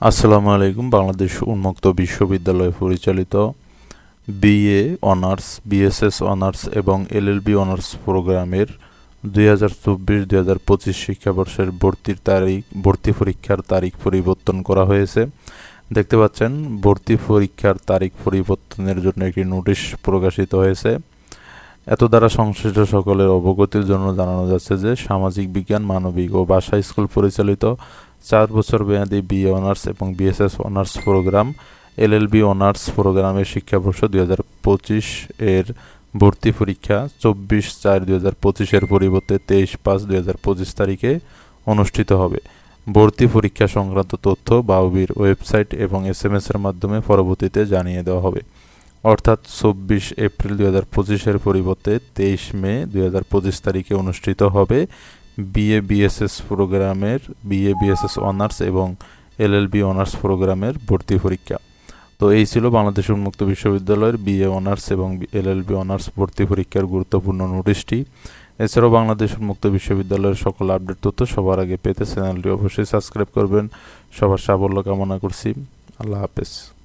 আসসালামু আলাইকুম, বাংলাদেশ উন্মুক্ত বিশ্ববিদ্যালয় পরিচালিত বিএ অনার্স, বিএসএস অনার্স এবং এলএলবি অনার্স প্রোগ্রামের দুই হাজার চব্বিশ হাজার পঁচিশ শিক্ষাবর্ষের ভর্তির তারিখ, ভর্তি পরীক্ষার তারিখ পরিবর্তন করা হয়েছে। দেখতে পাচ্ছেন, ভর্তি পরীক্ষার তারিখ পরিবর্তনের জন্য একটি নোটিশ প্রকাশিত হয়েছে। এত দ্বারা সংশ্লিষ্ট সকলের অবগতির জন্য জানানো যাচ্ছে যে সামাজিক বিজ্ঞান, মানবিক ও ভাষা স্কুল পরিচালিত চার বছর মেয়াদী বিএ অনার্স এবং BSS honours program LLB honours প্রোগ্রামের শিক্ষাবর্ষ দুই হাজার পঁচিশ এর ভর্তি পরীক্ষা, চব্বিশ চার দুই হাজার পঁচিশের পরিবর্তে তেইশ পাঁচ দুই হাজার পঁচিশ তারিখে অনুষ্ঠিত হবে। ভর্তি পরীক্ষা সংক্রান্ত তথ্য বাউবির ওয়েবসাইট এবং এস এম এসের মাধ্যমে পরবর্তীতে জানিয়ে দেওয়া হবে। অর্থাৎ চব্বিশ এপ্রিল দুই হাজার পঁচিশের পরিবর্তে তেইশ মে দুই হাজার পঁচিশ তারিখে অনুষ্ঠিত হবে। বিএ বিএসএস প্রোগ্রামের বিএ বিএসএস অনার্স এবং এলএলবি অনার্স প্রোগ্রামের ভর্তি পরীক্ষা। তো এই ছিল বাংলাদেশ উন্মুক্ত বিশ্ববিদ্যালয়ের বিএ অনার্স এবং এলএলবি অনার্স ভর্তি পরীক্ষার গুরুত্বপূর্ণ নোটিশটি। এছাড়াও বাংলাদেশ উন্মুক্ত বিশ্ববিদ্যালয়ের সকল আপডেট তথ্য সবার আগে পেতে চ্যানেলটি অবশ্যই সাবস্ক্রাইব করবেন। সবার সাফল্য কামনা করছি। আল্লাহ হাফেজ।